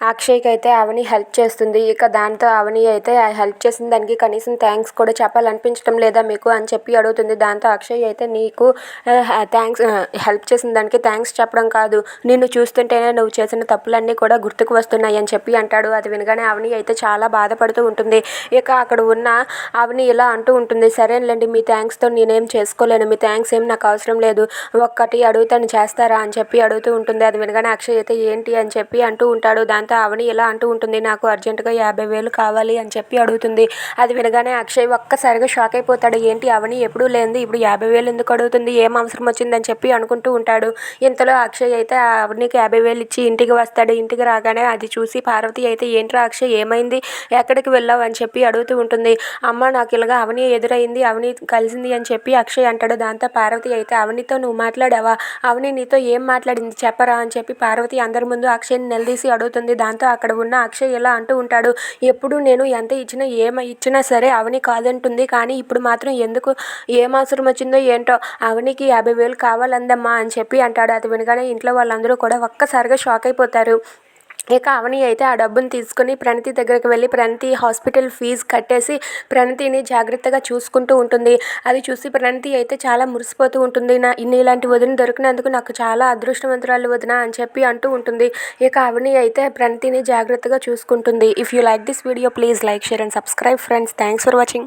అక్షయ్కి అయితే అవని హెల్ప్ చేస్తుంది. ఇక దాంతో అవని అయితే ఆ హెల్ప్ చేసిన దానికి కనీసం థ్యాంక్స్ కూడా చెప్పాలనిపించడం లేదా మీకు అని చెప్పి అడుగుతుంది. దాంతో అక్షయ్ అయితే నీకు థ్యాంక్స్ హెల్ప్ చేసిన దానికి థ్యాంక్స్ చెప్పడం కాదు. నిన్ను చూస్తుంటేనే నువ్వు చేసిన తప్పులన్నీ కూడా గుర్తుకు వస్తున్నాయి అని చెప్పి అంటాడు. అది వినగానే అవని అయితే చాలా బాధపడుతూ ఉంటుంది. ఇక అక్కడ ఉన్న అవని ఇలా అంటూ ఉంటుంది. సరేనండి మీ థ్యాంక్స్తో నేనేం చేసుకోలేను. మీ థ్యాంక్స్ ఏం నాకు అవసరం లేదు. ఒక్కటి అడుగుతాను చేస్తారా? అని చెప్పి అడుగుతూ ఉంటుంది. అది వినగానే అక్షయ్ అయితే ఏంటి? అని చెప్పి అంటూ ఉంటాడు. దాంతో అవని ఇలా అంటూ ఉంటుంది నాకు అర్జెంటుగా యాభై వేలు కావాలి అని చెప్పి అడుగుతుంది. అది వినగానే అక్షయ్ ఒక్కసారిగా షాక్ అయిపోతాడు. ఏంటి అవని ఎప్పుడూ లేనిది ఇప్పుడు యాభై వేలు ఎందుకు అడుగుతుంది? ఏం అవసరం వచ్చిందని చెప్పి అనుకుంటూ ఉంటాడు. ఇంతలో అక్షయ్ అయితే ఆవిడకి యాభై వేలు ఇచ్చి ఇంటికి వస్తాడు. ఇంటికి రాగానే అది చూసి పార్వతి అయితే ఏంట్రా అక్షయ్ ఏమైంది? ఎక్కడికి వెళ్ళావు? అని చెప్పి అడుగుతూ ఉంటుంది. అమ్మ నాకు ఇలాగా అవని ఎదురైంది అవని కలిసింది అని చెప్పి అక్షయ్ అంటాడు. దాంతో పార్వతి అయితే అవనితో నువ్వు మాట్లాడావా? అవని నీతో ఏం మాట్లాడింది? చెప్పరా అని చెప్పి పార్వతి అందరి ముందు అక్షయ్ని నిలదీసి అడుగుతుంది. దాంతో అక్కడ ఉన్న అక్షయ్ ఇలా అంటూ ఉంటాడు ఎప్పుడు నేను ఎంత ఇచ్చినా ఏమ ఇచ్చినా సరే అవని కాదంటుంది కానీ ఇప్పుడు మాత్రం ఎందుకు ఏం అవసరం వచ్చిందో ఏంటో అవనికి యాభై వేలు కావాలందమ్మా అని చెప్పి అంటాడు. అది వినగానే ఇంట్లో వాళ్ళందరూ కూడా ఒక్కసారిగా షాక్ అయిపోతారు. ఇక అవని అయితే ఆ డబ్బును తీసుకుని ప్రణతి దగ్గరికి వెళ్ళి ప్రణతి హాస్పిటల్ ఫీజు కట్టేసి ప్రణతిని జాగ్రత్తగా చూసుకుంటూ ఉంటుంది. అది చూసి ప్రణతి అయితే చాలా మురిసిపోతూ ఉంటుంది. నా ఇన్ని ఇలాంటి వదిన దొరికినందుకు నాకు చాలా అదృష్టవంతురాలు వదిన అని చెప్పి అంటూ ఉంటుంది. ఇక అవని అయితే ప్రణతిని జాగ్రత్తగా చూసుకుంటుంది. If you like this video please like share and subscribe friends thanks for watching